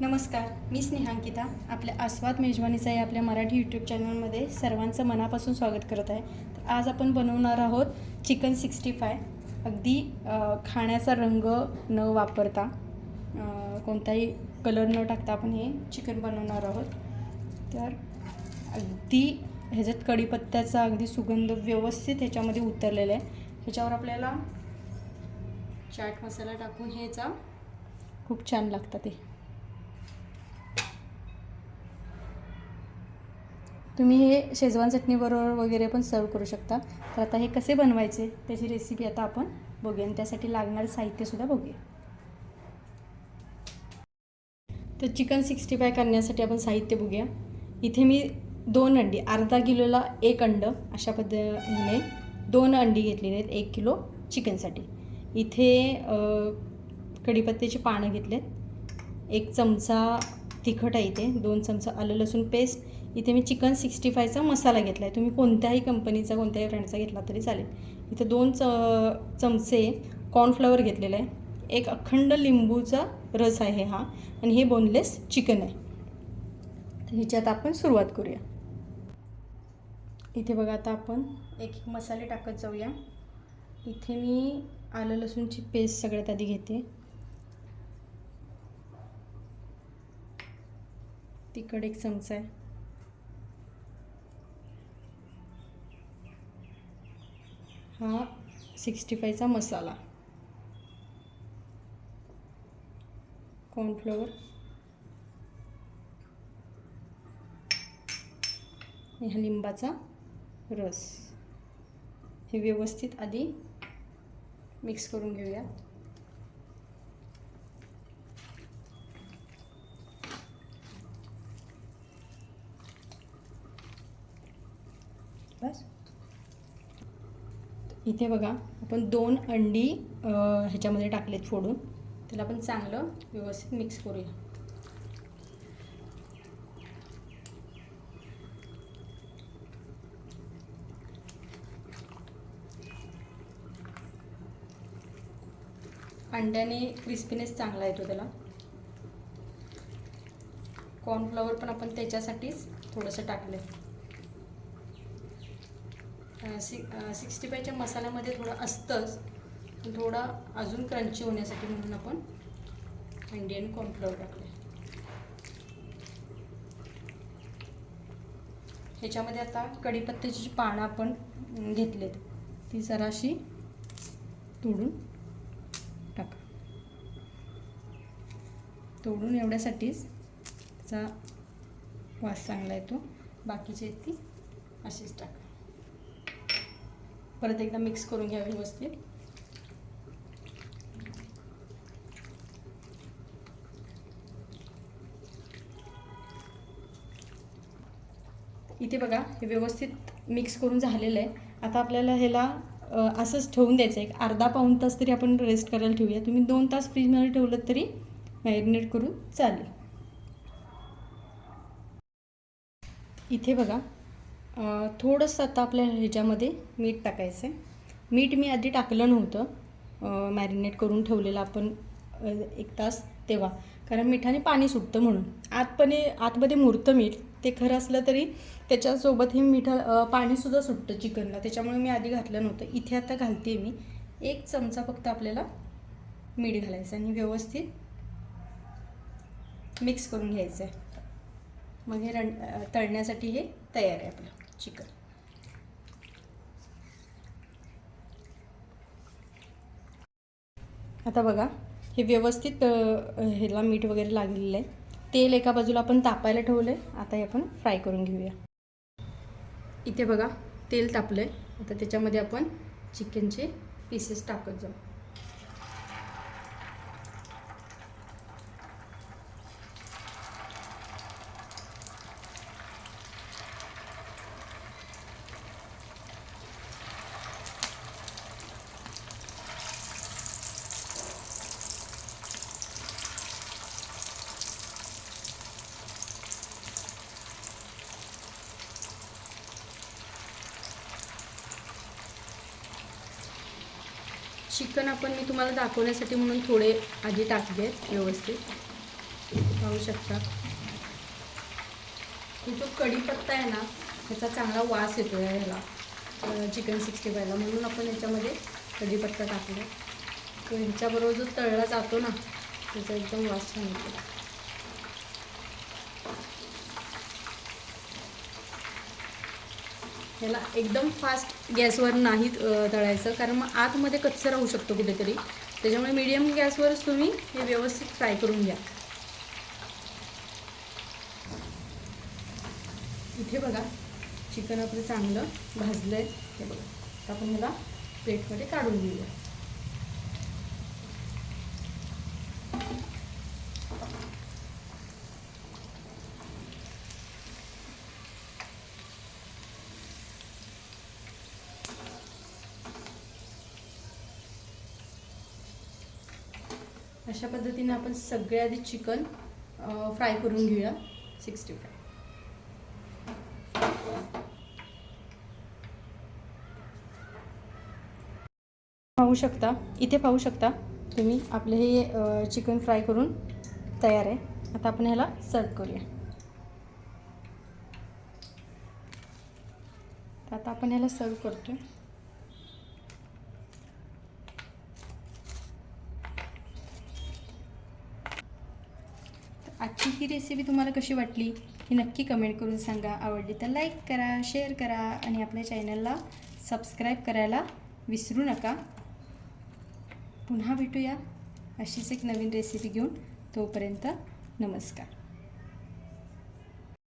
नमस्कार मी स्नेहांकिता आपल्या आस्वाद मेजवानीचा या आपल्या मराठी यूट्यूब चॅनलमध्ये सर्वांचं मनापासून स्वागत करत आहे. तर आज आपण बनवणार आहोत चिकन सिक्स्टी फाय. अगदी खाण्याचा रंग न वापरता कोणताही कलर न टाकता आपण हे चिकन बनवणार आहोत. तर अगदी ह्याच्यात कढीपत्त्याचा अगदी सुगंध व्यवस्थित ह्याच्यामध्ये उतरलेला आहे. ह्याच्यावर आपल्याला चाट मसाला टाकून ह्याचा खूप छान लागतं ते. तुम्ही हे शेजवान चटणीबरोबर वगैरे पण सर्व करू शकता. तर आता हे कसे बनवायचे त्याची रेसिपी आता आपण बघूया. आणि त्यासाठी लागणारं साहित्यसुद्धा बघूया. तर चिकन सिक्स्टी फाय करण्यासाठी आपण साहित्य बघूया. इथे मी दोन अंडी अर्धा किलोला एक अंड अशा पद्धतीने दोन अंडी घेतलेली आहेत एक किलो चिकनसाठी इथे कढीपत्त्याची पानं घेतलेत. एक चमचा तिखट आहे इथे दोन चमचा आलं लसूण पेस्ट इथे मी चिकन सिक्स्टी फायचा मसाला घेतला आहे तुम्ही कोणत्याही कंपनीचा कोणत्याही ब्रँडचा घेतला तरी चालेल. इथे दोन च चमचे कॉर्नफ्लॉवर घेतलेला आहे. एक अखंड लिंबूचा रस आहे हा. आणि हे बोनलेस चिकन आहे. तर ह्याच्यात आपण सुरुवात करूया. इथे बघा आता आपण एक एक मसाले टाकत जाऊया. इथे मी आलं लसूणची पेस्ट सगळ्यात आधी घेते. तिकड एक चमचा आहे. हा सिक्स्टी फायचा मसाला कॉर्नफ्लोअर ह्या लिंबाचा रस. हे व्यवस्थित आधी मिक्स करून घेऊया. बस. इथे बघा आपण दोन अंडी ह्याच्यामध्ये टाकलेत फोडून. त्याला आपण चांगलं व्यवस्थित मिक्स करूया. अंड्याने क्रिस्पीनेस चांगला येतो त्याला. कॉर्नफ्लॉवर पण आपण त्याच्यासाठीच थोडंसं टाकलं आहे सि सिक्स्टी फायच्या मसाल्यामध्ये थोडं असतंच. पण थोडा अजून क्रंची होण्यासाठी म्हणून आपण इंडियन कॉर्नफ्लोअर टाकले ह्याच्यामध्ये आता कढीपत्त्याची जी पानं आपण घेतलेत ती जराशी तोडून टाका. तोडून एवढ्यासाठीच त्याचा वास चांगला येतो. बाकीचे ती अशीच टाका. परत एकदा मिक्स करून घ्या व्यवस्थित. इथे बघा हे व्यवस्थित मिक्स करून झालेलं आहे. आता आपल्याला ह्याला असंच ठेवून द्यायचं आहे. एक अर्धा पाऊण तास तरी आपण रेस्ट करायला ठेवूया. तुम्ही दोन तास फ्रीजमध्ये ठेवलं तरी मॅरिनेट करून चालेल. इथे बघा थोडंसं आता आपल्या ह्याच्यामध्ये मीठ टाकायचं आहे मीठ मी आधी टाकलं नव्हतं. मॅरिनेट करून ठेवलेलं आपण एक तास तेव्हा. कारण मिठाने पाणी सुटतं म्हणून. आतपणे आतमध्ये मुरतं मीठ. ते खरं असलं तरी त्याच्यासोबत हे मिठा पाणीसुद्धा सुटतं चिकनला. त्याच्यामुळे मी आधी घातलं नव्हतं. इथे आता घालते मी. एक चमचा फक्त आपल्याला मीठ घालायचं आणि व्यवस्थित मिक्स करून घ्यायचं आहे मग हे रण तळण्यासाठी हे तयार आहे आपलं. चिकन. आता बघा हे व्यवस्थित ह्याला मीठ वगैरे लागलेलं आहे. तेल एका बाजूला आपण तापायला ठेवलं आहे आता हे आपण फ्राय करून घेऊया. इथे बघा तेल तापलं आहे आता त्याच्यामध्ये आपण चिकनचे पीसेस टाकत जाऊ. चिकन आपण मी तुम्हाला दाखवण्यासाठी म्हणून थोडे आधी टाकले आहेत व्यवस्थित. पाहू शकता. जो कढीपत्ता आहे ना त्याचा चांगला वास येतो आहे ह्याला चिकन सिक्स्टी फायला. म्हणून आपण याच्यामध्ये कढीपत्ता टाकला तो ह्याच्याबरोबर जो तळला जातो ना त्याचा एकदम वास छान येतो ह्याला एकदम फास्ट गॅसवर नाही तळायचं. कारण मग आतमध्ये कच्चं राहू शकतो कुठेतरी. त्याच्यामुळे मिडियम गॅसवरच तुम्ही हे व्यवस्थित फ्राय करून घ्या. इथे बघा चिकन आपलं चांगलं भाजलं आहे हे बघा. आपण ह्याला प्लेटमध्ये काढून घेऊया. अशा पद्धतीने आपण सगळ्या आधी चिकन फ्राय करून घेऊया. Sixty five. पाहू शकता? इथे पाहू शकता? तुम्ही आपले हे चिकन फ्राय करून तयार आहे. आता आपण ह्याला सर्व करूया. तर आता आपण ह्याला सर्व आहे तर आजची ही रेसिपी तुम्हाला कशी वाटली ही नक्की कमेंट करून सांगा. आवडली तर लाईक करा शेअर करा आणि आपल्या चॅनलला सबस्क्राईब करायला विसरू नका. पुन्हा भेटूया अशीच एक नवीन रेसिपी घेऊन. तोपर्यंत नमस्कार.